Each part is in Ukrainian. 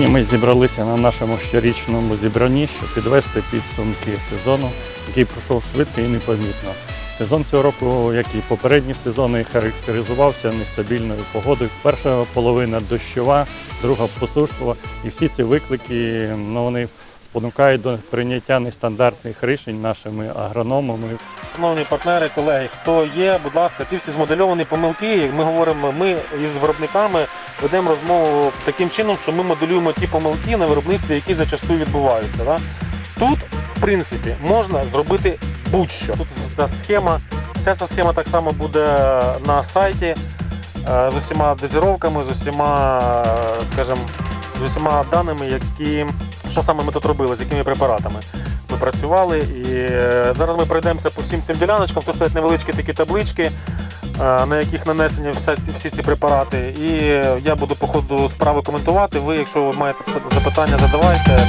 Сьогодні ми зібралися на нашому щорічному зібранні, щоб підвести підсумки сезону, який пройшов швидко і непомітно. Сезон цього року, як і попередні сезони, характеризувався нестабільною погодою. Перша половина дощова, друга посушлива. І всі ці виклики ну, вони спонукають до прийняття нестандартних рішень нашими агрономами. Шановні партнери, колеги, хто є, будь ласка, ці всі змодельовані помилки. Як ми говоримо, ми із виробниками ведемо розмову таким чином, що ми моделюємо ті помилки на виробництві, які зачасту відбуваються. Да? Тут, в принципі, можна зробити будь-що. Тут ця схема, вся ця схема так само буде на сайті е, з усіма дозіровками, з усіма, е, скажімо, з усіма даними, які що саме ми тут робили, з якими препаратами ми працювали. І е, зараз ми пройдемося по всім цим діляночкам. Тут стоять невеличкі такі таблички, е, на яких нанесені всі, ці- препарати. І я буду по ходу справи коментувати. Ви, якщо ви маєте запитання, задавайте.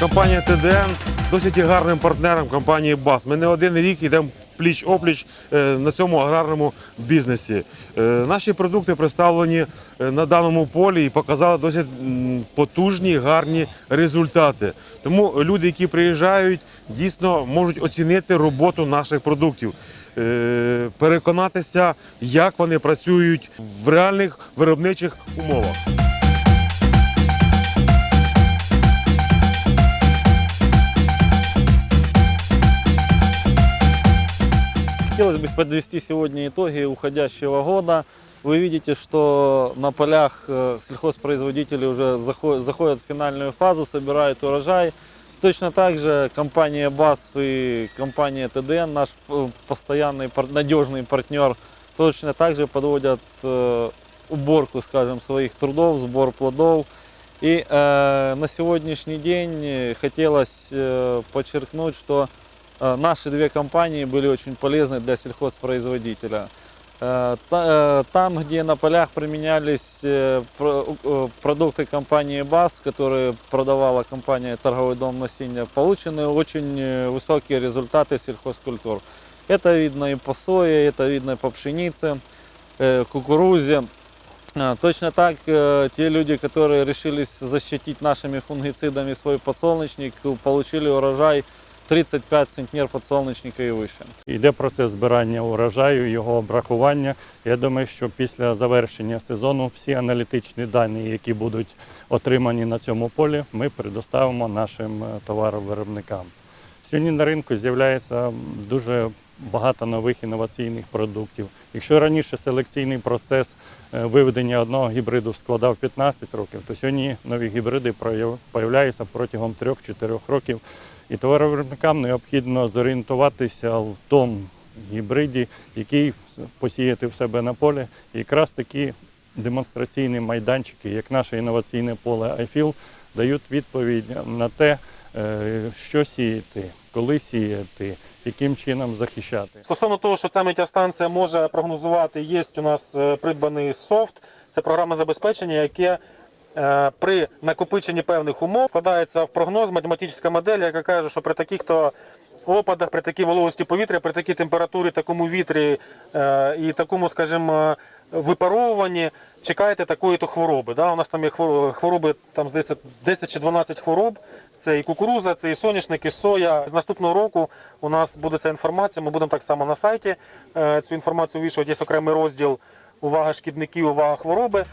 Компанія ТДН досить гарним партнером компанії БАС. Ми не один рік йдемо пліч-опліч е, на цьому аграрному бізнесі. Е, Наші продукти представлені е, на даному полі і показали досить потужні, гарні результати. Тому люди, які приїжджають, дійсно можуть оцінити роботу наших продуктів. Переконатися, як вони працюють в реальних виробничих умовах. Хотелось бы подвести сегодня итоги уходящего года. Вы видите, что на полях э, сельхозпроизводители уже заходят, в финальную фазу, собирают урожай. Точно так же компания БАСФ и компания ТДН, наш э, постоянный надежный партнер, точно так же подводят э, уборку, скажем, своих трудов, сбор плодов. И э, на сегодняшний день хотелось э, подчеркнуть, что Наши две компании были очень полезны для сельхозпроизводителя. Э, э, Там, где на полях применялись э, про- э, продукты компании БАС, которые продавала компания Торговый дом насения, получены очень э, высокие результаты сельхозкультур. Это видно и по сое, это видно и по пшенице, э, кукурузе. Точно так, э, те люди, которые решились защитить нашими фунгицидами свой подсолнечник, э, получили урожай 35 центнер подсолнечника и выше. Йде процес збирання урожаю, його обрахування. Я думаю, що після завершення сезону всі аналітичні дані, які будуть отримані на цьому полі, ми предоставимо нашим е, товаровиробникам. Сьогодні на ринку з'являється дуже багато нових інноваційних продуктів. Якщо раніше селекційний процес е, виведення одного гібриду складав 15 років, то сьогодні нові гібриди появляються протягом 3-4 років. І товаровиробникам необхідно зорієнтуватися в тому гібриді, який посіяти в себе на полі. І якраз такі демонстраційні майданчики, як наше інноваційне поле iFill, дають відповідь на те, е, що сіяти, коли сіяти, яким чином захищати. Стосовно того, що ця метеостанція може прогнозувати, є у нас е, придбаний софт. Це програма забезпечення, яке при накопиченні певних умов складається в прогноз, математична модель, яка каже, що при таких-то опадах, при такій вологості повітря, при такій температурі, такому вітрі е, і такому, скажімо, випаровуванні чекайте такої-то хвороби. У нас там є хвороби, там здається, 10 чи 12 хвороб. Це і кукуруза, це і соняшник, і соя. З наступного року у нас буде ця інформація. Ми будемо так само на сайті е, цю інформацію вивішувати. Є окремий розділ увага шкідників, увага хвороби.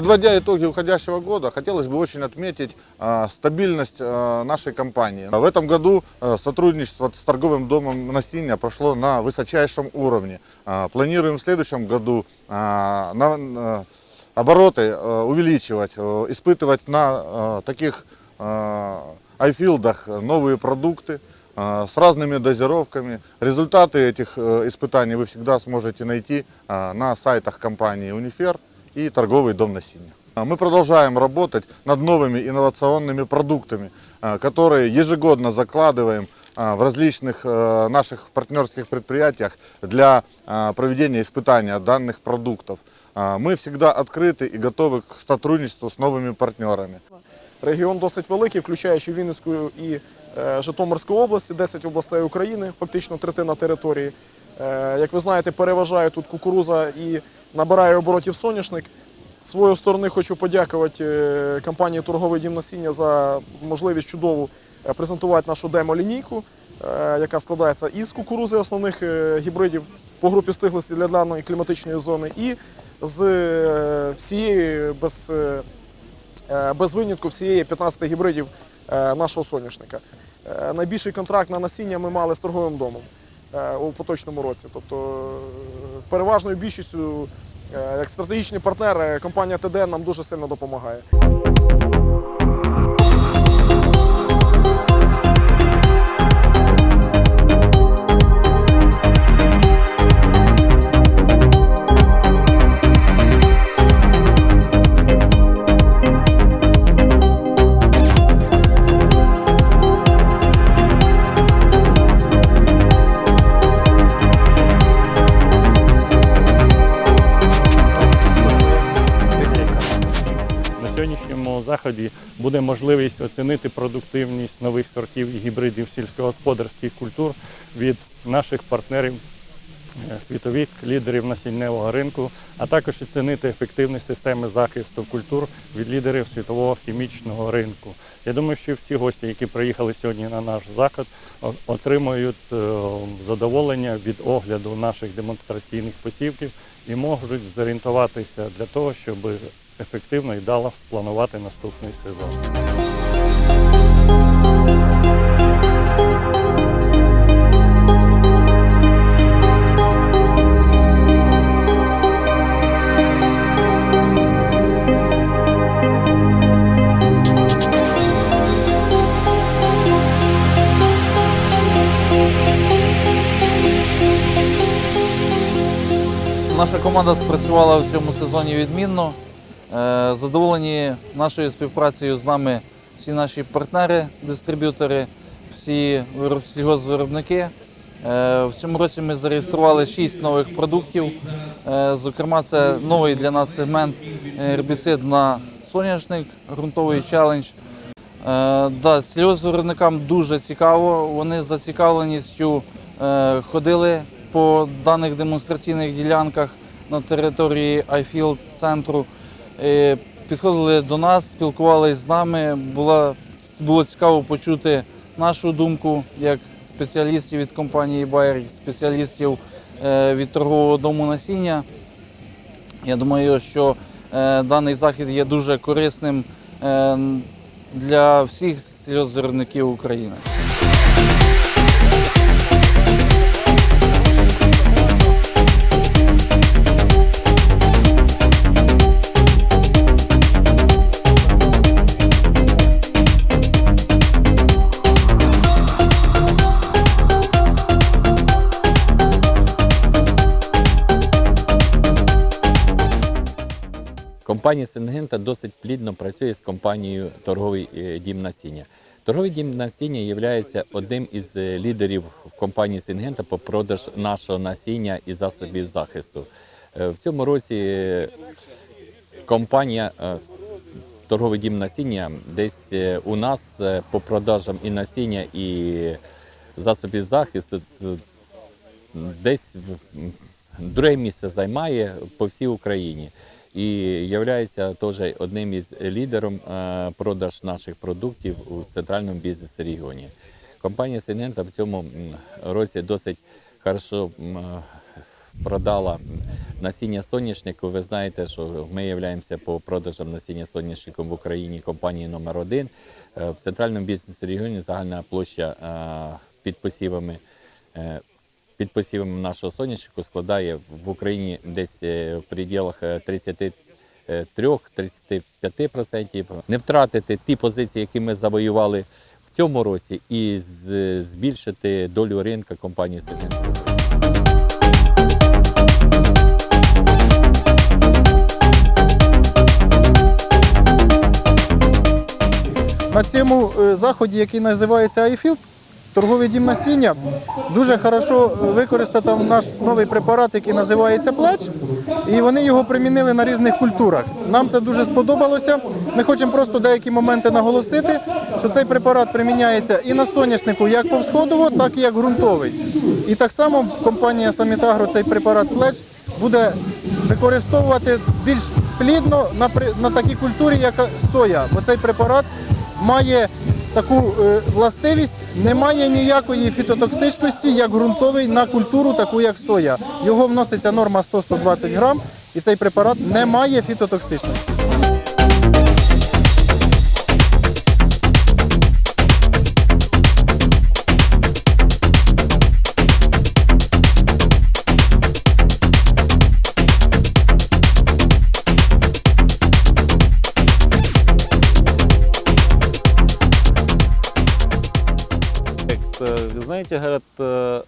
Подводя итоги уходящего года, хотелось бы очень отметить а, стабильность а, нашей компании. В этом году а, сотрудничество с торговым домом Насиня прошло на высочайшем уровне. Планируем в следующем году обороты увеличивать, а, испытывать на таких айфилдах новые продукты с разными дозировками. Результаты этих э, испытаний вы всегда сможете найти на сайтах компании Унифер и торговый дом насилия. А Мы продолжаем работать над новыми инновационными продуктами, а, которые ежегодно закладываем а, в различных э, наших партнерских предприятиях для а, проведения испытания данных продуктов. А, Мы всегда открыты и готовы к сотрудничеству с новыми партнерами. Регіон досить великий, включаючи Вінницьку і е, Житомирську області, 10 областей України, фактично третина території. Е, як ви знаєте, переважає тут кукуруза і набирає оборотів соняшник. З своєї сторони хочу подякувати е, компанії Торговий дім насіння за можливість чудову е, презентувати нашу демо-лінійку, яка складається із кукурузи основних гібридів по групі стиглості для даної кліматичної зони, і з всієї без. без винятку всієї 15 гібридів нашого соняшника. Найбільший контракт на насіння ми мали з торговим домом у поточному році. Тобто е, переважною більшістю, е, як стратегічні партнер, е, компанія ТДН нам дуже сильно допомагає. Заході буде можливість оцінити продуктивність нових сортів і гібридів сільськогосподарських культур від наших партнерів, е, світових лідерів насінневого ринку, а також оцінити ефективність системи захисту культур від лідерів світового хімічного ринку. Я думаю, що всі гості, які приїхали сьогодні на наш заход, отримують е, задоволення від огляду наших демонстраційних посівків і можуть зорієнтуватися для того, щоб ефективно і дало спланувати наступний сезон. Наша команда спрацювала в цьому сезоні відмінно. Е, Задоволені нашою співпрацею з нами всі наші партнери, дистриб'ютори, всі вироб- сільгоспвиробники. Е, В цьому році ми зареєстрували 6 нових продуктів. Е, Зокрема, це новий для нас сегмент гербіцид на соняшник, ґрунтовий челендж. Да, сільгоспвиробникам дуже цікаво. Вони з зацікавленістю ходили по даних демонстраційних ділянках на території iField центру. Підходили до нас, спілкувалися з нами. Була, було цікаво почути нашу думку як спеціалістів від компанії Bayer, спеціалістів е, від торгового дому насіння. Я думаю, що е, даний захід є дуже корисним е, для всіх сільгоспвиробників України. Компанія Сингента досить плідно працює з компанією Торговий е, дім насіння. Торговий дім насіння є одним із е, лідерів в компанії Сингента по продаж нашого насіння і засобів захисту. Е, В цьому році компанія Торговий дім насіння десь у нас по продажам і насіння, і засобів захисту десь друге місце займає по всій Україні і є теж одним із лідером е, продаж наших продуктів у центральному бізнес-регіоні. Компанія Синента в цьому році досить хорошо е, продала насіння соняшнику. Ви знаєте, що ми являємося по продажам насіння соняшнику в Україні компанією номер один. Е, В центральному бізнес-регіоні загальна площа під посівами під посівом нашого соняшнику складає в Україні десь е, в пределах е, 33-35%. Не втратити ті позиції, які ми завоювали в цьому році, і збільшити долю ринку компанії Сигнент. На цьому е, заході, який називається iField, торговий дім насіння дуже хорошо е, використав наш новий препарат, який називається плеч, і вони його примінили на різних культурах. Нам це дуже сподобалося. Ми хочемо просто деякі моменти наголосити, що цей препарат приміняється і на соняшнику як повсходово, так і як ґрунтовий. І так само компанія Самітагро цей препарат плеч буде використовувати більш плідно на, на такій культурі, як соя, бо цей препарат має таку е, властивість, не має ніякої фітотоксичності, як ґрунтовий на культуру, таку як соя. Його вноситься норма 100-120 грам, і цей препарат не має фітотоксичності. Вы Знаете, говорят, э,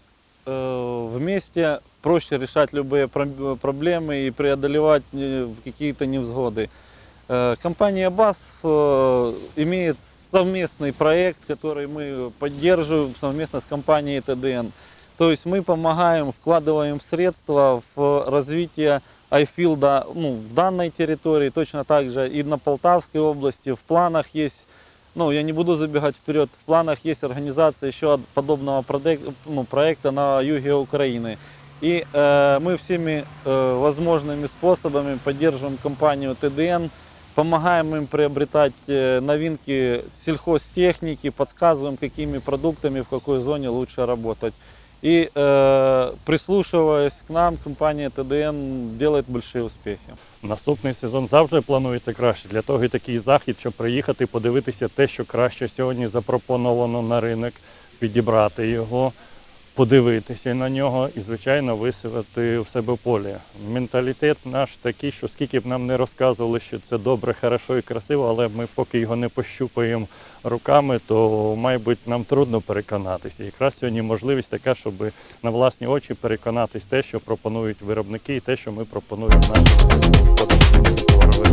э, вместе проще решать любые проб- проблемы и преодолевать э, какие-то невзгоды. Э, Компания БАС э, имеет совместный проект, который мы поддерживаем совместно с компанией ТДН. То есть мы помогаем, вкладываем средства в развитие айфилда ну, в данной территории, точно так же и на Полтавской области. В планах есть ну, я не буду забегать вперед. В планах есть организация еще од- подобного продек- ну, проекта на юге Украины. И э, мы всеми э, возможными способами поддерживаем компанию ТДН, помогаем им приобретать э, новинки сельхозтехники, подсказываем, какими продуктами в какой зоне лучше работать. И э, прислушиваясь к нам, компания ТДН делает большие успехи. Наступний сезон завжди планується краще. Для того і такий захід, щоб приїхати, подивитися те, що краще сьогодні запропоновано на ринок, підібрати його, подивитися на нього і, звичайно, висувати в себе полі. Менталітет наш такий, що скільки б нам не розказували, що це добре, хорошо і красиво, але ми поки його не пощупаємо руками, то, мабуть, нам трудно переконатися. Якраз сьогодні можливість така, щоб на власні очі переконатись те, що пропонують виробники, і те, що ми пропонуємо нашим.